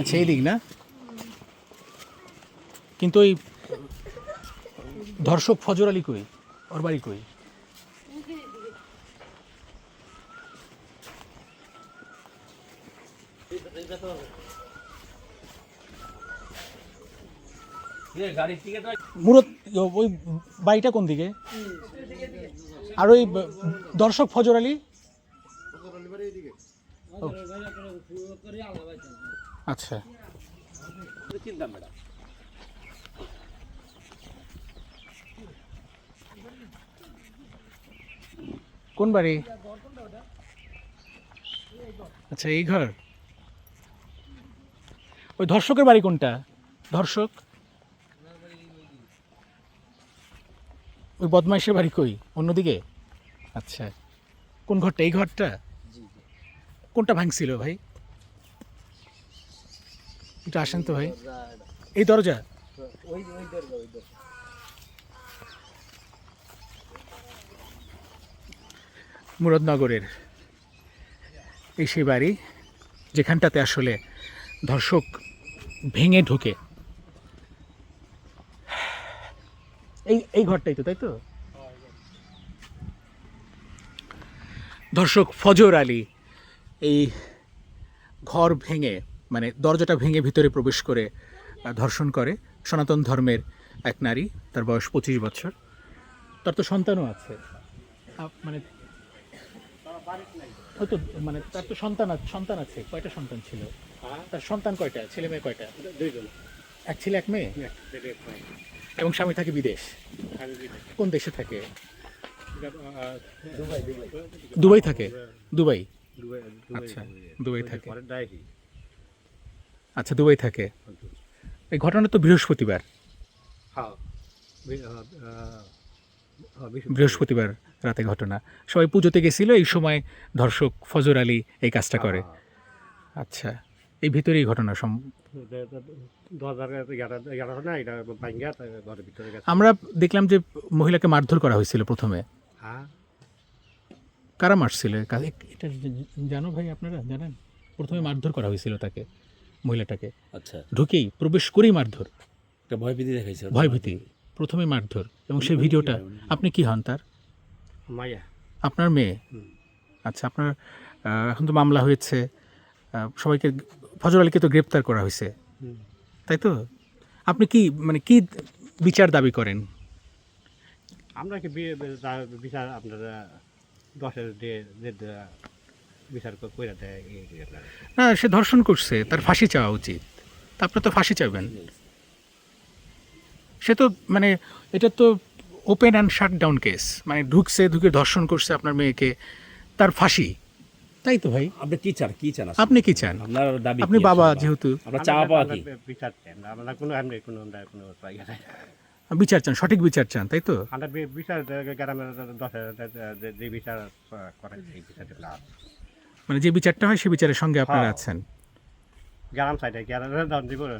আচ্ছা এই দিক না? কিন্তু ওই, ধর্ষক ফজর আলী কই? ওর বাড়ি কই? মূলত ওই বাড়িটা কোন দিকে? আর ওই দর্শক ফজর আলী। আচ্ছা। চিন্তা ম্যাডাম। কোন বাড়ি? আচ্ছা এই ঘর? ওই ধর্ষকের বাড়ি কোনটা? ধর্ষক? ওই বদমাইশের বাড়ি কই? অন্যদিকে? আচ্ছা। কোন ঘরটা? এই ঘরটা? কোনটা ভাঙছিল ভাই? একটু আসেন তো ভাই। এই দরজা? মুরাদনগরের এই সেই বাড়ি, যেখানটাতে আসলে ধর্ষক ভেঙে ঢোকে। এই এই ঘরটাই তো, তাই তো? ধর্ষক ফজর আলী এই ঘর ভেঙে মানে দরজাটা ভেঙে ভিতরে প্রবেশ করে ধর্ষণ করে সনাতন ধর্মের এক নারী তার বয়স পঁচিশ বছর। তার তো সন্তানও আছে। মানে হয়তো মানে তার তো সন্তান আছে সন্তান আছে কয়টা সন্তান ছিল? তার সন্তান কয়টা? ছেলে মেয়ে কয়টা? এক ছেলে এক মেয়ে? এবং স্বামী থাকে বিদেশ? কোন দেশে থাকে? দুবাই থাকে? দুবাই। আচ্ছা দুবাই থাকে। আচ্ছা দুবাই থাকে। এই ঘটনা তো বৃহস্পতিবার। বৃহস্পতিবার। রাতে ঘটনা। সবাই পুজোতে গেছিল এই সময় ধর্ষক ফজর আলী এই কাজটা করে। আচ্ছা এই ভিতরেই ঘটনা সম- আমরা দেখলাম যে মহিলাকে মারধর করা হয়েছিল প্রথমে। কারা মারছিল? এটা জানো ভাই আপনারা? জানেন? প্রথমে মারধর করা হয়েছিল তাকে মহিলাটাকে। আচ্ছা। ঢুকেই প্রবেশ করেই মারধর। একটা ভয় ভীতি দেখাইছে ভয়ভীতি। প্রথমে মারধর। এবং সেই ভিডিওটা আপনি কি হন তার? মাইয়া আপনার মেয়ে? আচ্ছা আপনার এখন তো মামলা হয়েছে। সবাইকে ফজর আলীকে তো গ্রেপ্তার করা হয়েছে। তাই তো? আপনি কি মানে কি বিচার দাবি করেন? আমরা কি বিচার আপনারা দশের বিচার করে দেয়। না সে ধর্ষণ করছে তার ফাঁসি চাওয়া উচিত। তা আপনি তো ফাঁসি চাইবেন। সে তো মানে এটা তো open and shut down case মানে ঢুকছে ঢুকে ধর্ষণ করছে আপনার মেয়েকে তার ফাঁসি। তাই তো ভাই। আপনি কি চান? কি চান আপনি কি চান? আপনার দাবি আপনি বাবা যেহেতু আমরা চাওয়া পাওয়া আমরা কি বিচার চাই না। আমরা কোনো এমনি কোনো আমরা কোনো নাই। বিচার চান সঠিক বিচার চান তাই তো? আমরা বিচার গ্রামের দশের যে- বিচার সেই মানে যে বিচারটা হয় সেই বিচারের সঙ্গে আপনারা হ্যাঁ। আছেন। গ্রাম সাইডে কি দিব?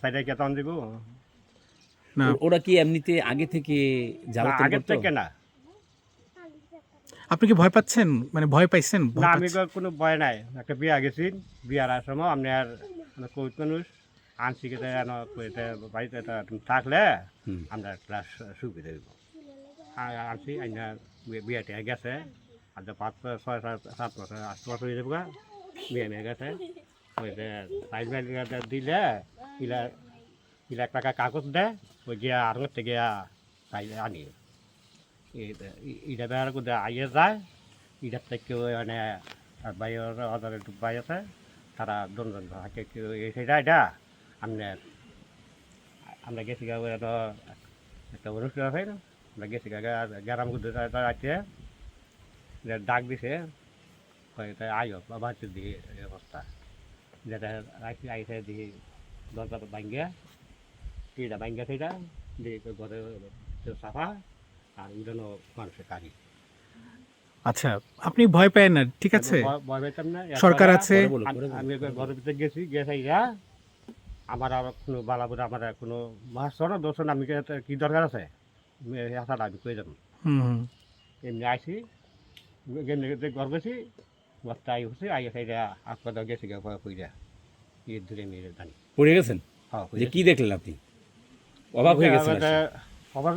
সাইডে কি দাম দিব? না। ওরা কি এমনিতে আগে থেকে জ্বালাতন করতো? থেকে না। আপনি কি ভয় পাচ্ছেন? মানে ভয় পাইছেন? ভয় না আমি কোনো ভয় নাই। একটা বিয়া গেছি বিয়ার সময় আপনি আর কৌত মানুষ আনছি কেটে কইতে বাড়িতে থাকলে আমরা ক্লাস সুবিধা দিব। আ- আনছি আইনা বিয়াতে গেছে। আর পাঁচ ছয় সাত সাত বছর আট বছর হয়ে যাব বিয়ে মেয়ে গেছে। ওই যে সাইজ দিলে ইলা ইলা এক টাকা কাগজ দেয় ওই গিয়া আর থেকে সাইজ আনি এটা বেড়ার করে আইয়ে যায়। ইটার থেকে মানে বাইরের একটু বাই আছে। তারা দনজন সেটা এটা আপনার আমরা গেছি গা একটা অনুষ্ঠান আছে না? আমরা গেছি গা গ্যারাম আছে ডাক দিছে কয়েকটা আইও দিয়ে অবস্থা। যেটা রাখি আইসে দিয়ে দরজা ভাঙ্গিয়া টিটা ভাঙ্গিয়া সেটা দিয়ে ঘরে সাফা আর উঠানো মানুষের কারি আচ্ছা আপনি ভয় পায় না ঠিক আছে? ভয়- ভয় পেতাম না। সরকার আছে। আমি ঘরের ভিতরে গেছি গেছে আমার আর কোনো বালাবুরা আমার আর কোনো মাছ না দোষ না আমি কি দরকার আছে? আসাটা আমি কয়ে যাব। এমনি আইসি ঘর গেছি ঘরটা আই হচ্ছে আই সাইডে হাসপাতাল গেছি গা কইরা ইয়ে দূরে মেরে জানি। পড়ে গেছেন? হ্যাঁ কি দেখলেন আপনি? অবাক হয়ে গেছেন আসলে। খবর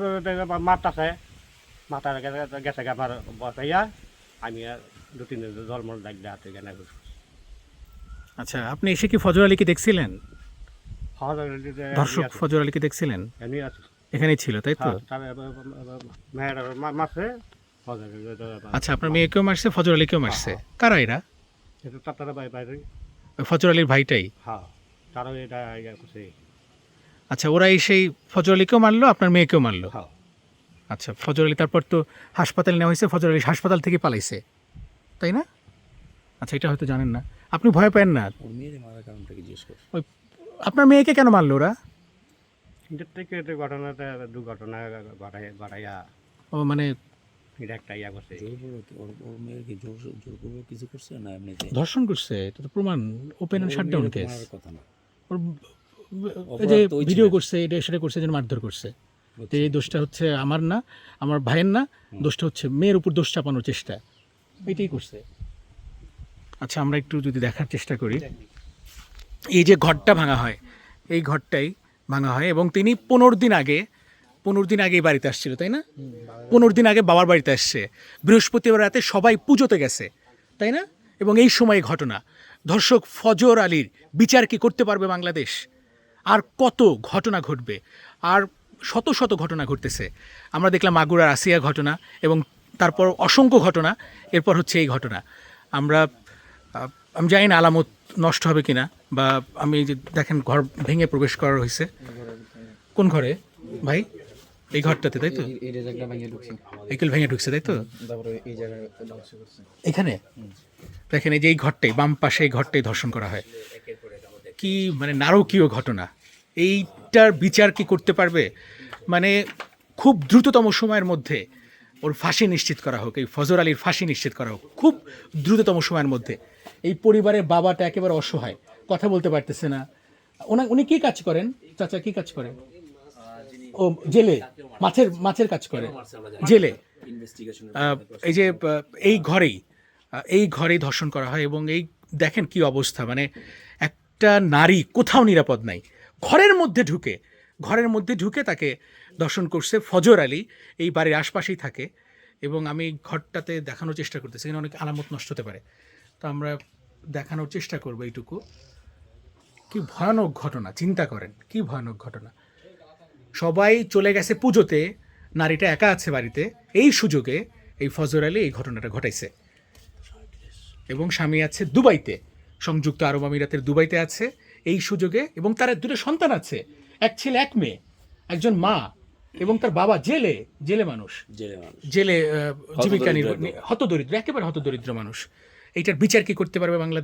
মারতাছে মাথার গেছে আমার বসাইয়া আমি দু তিন দিন জলমল লাগলে হাতে গেলে আচ্ছা আপনি এসে কি ফজর আলীকে দেখছিলেন? দর্শক ফজর আলীকে দেখছিলেন? এখানেই ছিল তাই তো? আচ্ছা আপনার মেয়েকেও মারছে ফজর আলীকেও মারছে। কারা এরা? ফজর আলীর ভাইটাই? হ্যাঁ আচ্ছা ওরা এসেই ফজর আলীকেও মারলো আপনার মেয়েকেও মারলো? হ্যাঁ। আচ্ছা ফজর আলী তারপর তো হাসপাতালে নেওয়া হয়েছে ফজর আলী হাসপাতাল থেকে পালাইছে। তাই না? আচ্ছা এটা হয়তো জানেন না। আপনি ভয় পেন না? ওই আপনার মেয়েকে কেন মারলো ওরা? কিন্তু থেকে এটা ঘটনাটা দুর্ঘটনা ঘটাই ঘটাইয়া ও মানে এটা একটা ইয়া করছে। ওর ওর মেয়ের জোর জোরপূর্বক কিছু করছে না এমনিতে? ধর্ষণ করছে এটা তো প্রমাণ। ওপেন অ্যান্ড ওর শাটডাউন কেস কথা না। ওর যে ভিডিও করছে এটা সেটা করছে যেন মারধর করছে। এই দোষটা হচ্ছে আমার না আমার ভাইয়ের না দোষটা হচ্ছে মেয়ের উপর দোষ চাপানোর চেষ্টা। এটাই করছে। আচ্ছা আমরা একটু যদি দেখার চেষ্টা করি। এই যে ঘরটা ভাঙা হয়, এই ঘরটাই ভাঙা হয় এবং তিনি পনেরো দিন আগে, পনেরো দিন আগে বাড়িতে আসছিল, তাই না? পনেরো দিন আগে বাবার বাড়িতে আসছে। বৃহস্পতিবার রাতে সবাই পুজোতে গেছে, তাই না? এবং এই সময় ঘটনা। ধর্ষক ফজর আলীর বিচার কি করতে পারবে বাংলাদেশ? আর কত ঘটনা ঘটবে? আর শত শত ঘটনা ঘটতেছে। আমরা দেখলাম মাগুরার আসিয়া ঘটনা এবং তারপর অসংখ্য ঘটনা। এরপর হচ্ছে এই ঘটনা। আমরা আমি জানি না আলামত নষ্ট হবে কিনা বা আমি যে দেখেন ঘর ভেঙে প্রবেশ করা হয়েছে। কোন ঘরে? ভাই এই ঘরটাতে তাই তো? জায়গাটা ভেঙে ঢুকছে। তাই তো? এখানে? দেখেন এই যে এই ঘরটাই বাম পাশে এই ঘরটাই ধর্ষণ করা হয়। কি মানে নারকীয় ঘটনা? এইটার বিচার কি করতে পারবে? মানে খুব দ্রুততম সময়ের মধ্যে ওর ফাঁসি নিশ্চিত করা হোক এই ফজর আলীর ফাঁসি নিশ্চিত করা হোক খুব দ্রুততম সময়ের মধ্যে। এই পরিবারের বাবাটা একেবারে অসহায়। কথা বলতে পারতেছে না। ওনা, উনি কি কাজ করেন? চাচা কি কাজ করেন? ও, জেলে। মাছের মাছের কাজ করে। জেলে। এই যে এই ঘরেই এই ঘরেই ধর্ষণ করা হয় এবং এই দেখেন কি অবস্থা। মানে একটা নারী কোথাও নিরাপদ নাই। ঘরের মধ্যে ঢুকে, ঘরের মধ্যে ঢুকে তাকে দর্শন করছে ফজর আলী। এই বাড়ির আশপাশেই থাকে এবং আমি ঘরটাতে দেখানোর চেষ্টা করতেছি। এখানে অনেক আলামত নষ্ট হতে পারে। তো আমরা দেখানোর চেষ্টা করব এইটুকু। কি ভয়ানক ঘটনা চিন্তা করেন কি ভয়ানক ঘটনা। সবাই চলে গেছে পুজোতে নারীটা একা আছে বাড়িতে। এই সুযোগে এই ফজর আলী এই ঘটনাটা ঘটাইছে। এবং স্বামী আছে দুবাইতে সংযুক্ত আরব আমিরাতের দুবাইতে আছে। এই সুযোগে এবং তার দুটো সন্তান আছে এক ছেলে এক মেয়ে একজন মা এবং তার বাবা জেলে জেলে মানুষ। জেলে জেলে জীবিকা নির্বাহ হতদরিদ্র একেবারে হতদরিদ্র মানুষ। এইটার বিচার কি করতে পারবে বাংলাদেশ?